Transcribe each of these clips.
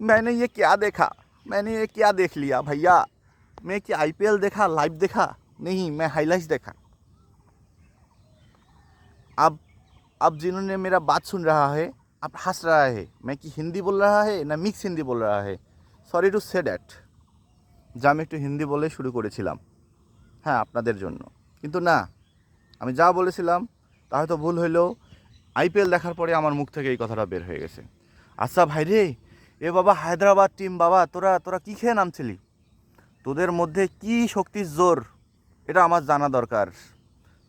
मैंने ये क्या देखा मैंने ये क्या देख लिया भैया मैं क्या आईपीएल देखा लाइव देखा नहीं मैं हाइलाइट्स देखा अब अब जिन्होंने मेरा बात सुन रहा है अब हंस रहा है मैं कि हिंदी बोल रहा है না মিক্স হিন্দি বল रहा है সরি টু সে দ্যাট যা আমি একটু হিন্দি বলে শুরু করেছিলাম হ্যাঁ আপনাদের জন্য কিন্তু না আমি যা বলেছিলাম তা হয়তো ভুল হইলেও আইপিএল দেখার পরে আমার মুখ থেকে এই কথাটা বের হয়ে গেছে আচ্ছা ভাই রে এ বাবা, হায়দ্রাবাদ টিম, বাবা, তোরা তোরা কী খেয়ে নামছিলি? তোদের মধ্যে কি শক্তির জোর? এটা আমার জানা দরকার।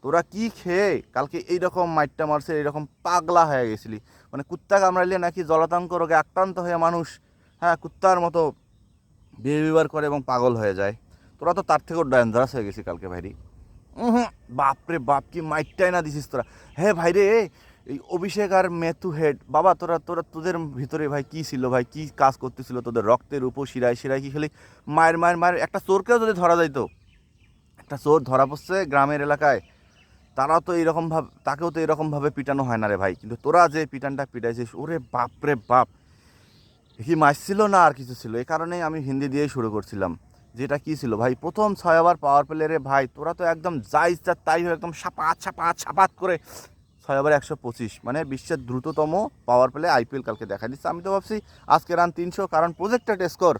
তোরা কি খেয়ে কালকে এইরকম মাইটটা মারছে এইরকম পাগলা হয়ে গেছিলি? মানে কুত্তা কামড়াইলে নাকি জলাতঙ্ক রোগে আক্রান্ত হয়ে মানুষ হ্যাঁ কুত্তার মতো বিহেভিয়ার করে এবং পাগল হয়ে যায়। তোরা তো তার থেকেও ডেঞ্জারাস হয়ে গেছি কালকে ভাইরি। বাপরে বাপ, কি মাইটটাই না দিছিস তোরা। হ্যাঁ ভাই রে এই অভিষেক আর মেথু হেড, বাবা তোরা তোরা তোদের ভিতরে ভাই কি ছিল ভাই? কি কাজ করতেছিল? তোদের রক্তের উপর শিরায় শিরায় কি খালি মায়ের মায়ের মায়ের, একটা চোরকেও যদি ধরা যাইতো, একটা চোর ধরা পড়ছে গ্রামের এলাকায়, তারাও তো এইরকম ভাবে, তাকেও তো এরকমভাবে পিটানো হয় না রে ভাই। কিন্তু তোরা যে পিটানটা পিটাইছিস, ওরে বাপ রে বাপ। কি মাছ ছিল না আর কিছু ছিল? এই কারণেই আমি হিন্দি দিয়েই শুরু করছিলাম। যেটা কি ছিল ভাই? প্রথম ছয় ওভার পাওয়ার প্লে রে ভাই, তোরা তো একদম যা তাই একদম সাপাত সাপাত সাপাত করে ছয় ওভার একশো পঁচিশ। মানে বিশ্বের দ্রুততম পাওয়ার প্লে আইপিএল কালকে দেখা দিচ্ছে। আমি তো ভাবছি, আজকে রান তিনশো, কারণ প্রজেক্টেড স্কোর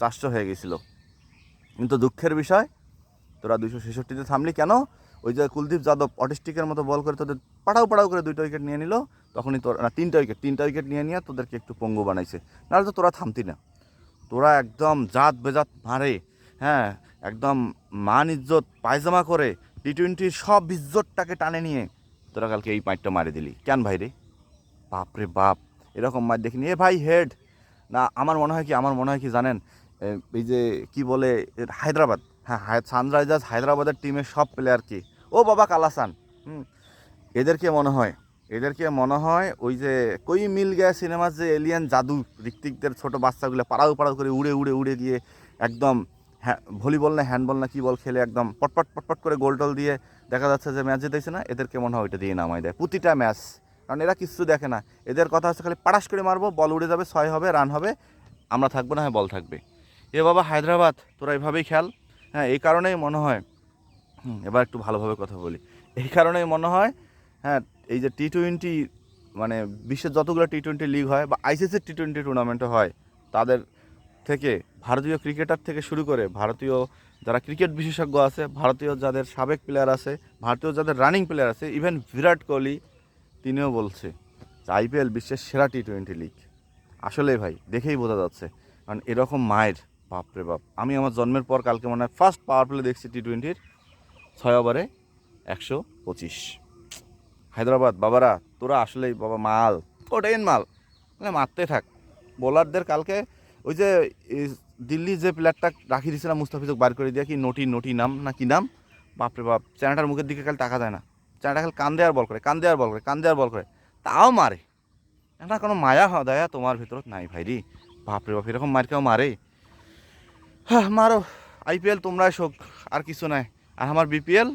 চারশো হয়ে গেছিল। কিন্তু দুঃখের বিষয়, তোরা দুশো ছেষট্টিতে থামলি কেন? ওই যে কুলদীপ যাদব অটিস্টিকের মতো বল করে তোদের পাড়াও পাড়াও করে দুইটা উইকেট নিয়ে নিল। তখনই তোর, না, তিনটা উইকেট তিনটা উইকেট নিয়ে নিয়ে তোদেরকে একটু পঙ্গু বানাইছে। নাহলে তো তোরা থামতি না। তোরা একদম জাত বেজাত মারে হ্যাঁ একদম মান ইজ্জত, পায়জামা করে টি টোয়েন্টির সব ইজ্জতটাকে টানে নিয়ে তোরা কালকে এই পাইটটা মারি দিলি। কেন ভাই রে? বাপ রে বাপ, এরকম মার দেখিনি। এ ভাই হেড, না, আমার মনে হয় কি, আমার মনে হয় কি জানেন এই যে কি বলে হায়দ্রাবাদ হ্যাঁ হায়, সানরাইজার্স হায়দ্রাবাদের টিমের সব প্লেয়ার কি? ও বাবা কালাসান, হুম, এদেরকে মনে হয়, এদেরকে মনে হয় ওই যে কই মিল গেয়া সিনেমার যে এলিয়ান জাদু, ঋত্বিকদের ছোট বাচ্চাগুলো পাড়াও পাড়াও করে উড়ে উড়ে উড়ে গিয়ে একদম হ্যাঁ ভলিবল না হ্যান্ডবল না, কী বল খেলে একদম পটপট পটপট করে গোল টোল দিয়ে দেখা যাচ্ছে যে ম্যাচ জিতেছে না, এদেরকে মনে হয় ওইটা দিয়ে নামাই দেয়। প্রতিটা ম্যাচ কারণ এরা কিচ্ছু দেখে না। এদের কথা হচ্ছে খালি পাড়াস করে মারবো বল উড়ে যাবে, ছয় হবে রান হবে, আমরা থাকব না হ্যাঁ বল থাকবে। এ বাবা, হায়দ্রাবাদ, তোরা এভাবেই খেল। হ্যাঁ এই কারণেই মনে হয় এবার একটু ভালোভাবে কথা বলি। এই কারণেই মনে হয় হ্যাঁ এই যে টি টোয়েন্টি মানে বিশ্বের যতগুলো টি টোয়েন্টি লিগ হয় বা আইসিসির টি টোয়েন্টি টুর্নামেন্টও হয়, তাদের থেকে ভারতীয় ক্রিকেটার থেকে শুরু করে ভারতীয় যারা ক্রিকেট বিশেষজ্ঞ আছে, ভারতীয় যাদের সাবেক প্লেয়ার আছে, ভারতীয় যাদের রানিং প্লেয়ার আছে ইভেন বিরাট কোহলি, তিনিও বলছে যে আইপিএল বিশ্বের সেরা টি টোয়েন্টি লিগ আসলেই ভাই, দেখেই বোঝা যাচ্ছে। কারণ এরকম মায়ের, বাপরে বাপ। আমি আমার জন্মের পর কালকে মনে হয় ফার্স্ট পাওয়ার প্লে দেখছি টি টোয়েন্টির ছয় ওভারে একশো পঁচিশ। হায়দ্রাবাদ, বাবারা, তোরা আসলেই বাবা মাল ওটাইন মাল। মানে মারতে থাক। বোলারদের কালকে ওই যে দিল্লি যে প্লেয়ারটা রাখি দিয়েছিলাম মুস্তাফিজক, বার করে দিয়ে কি নটি নটি নাম না কি নাম? বাপরে বাপ, চ্যানেলটার মুখের দিকে কাল টাকা দেয় না। চ্যানাটা খালি কান্দে আর বল করে, কান্দে আর বল করে, কান্দে আর বল করে। তাও মারে। এটা কোনো মায়া হ দয়া তোমার ভিতরত নাই ভাইরি। বাপরে বাপ, এরকম মার কেউ মারে? হ্যাঁ মারো। আইপিএল তোমরাই শোক, আর কিছু নাই। আর আমার বিপিএল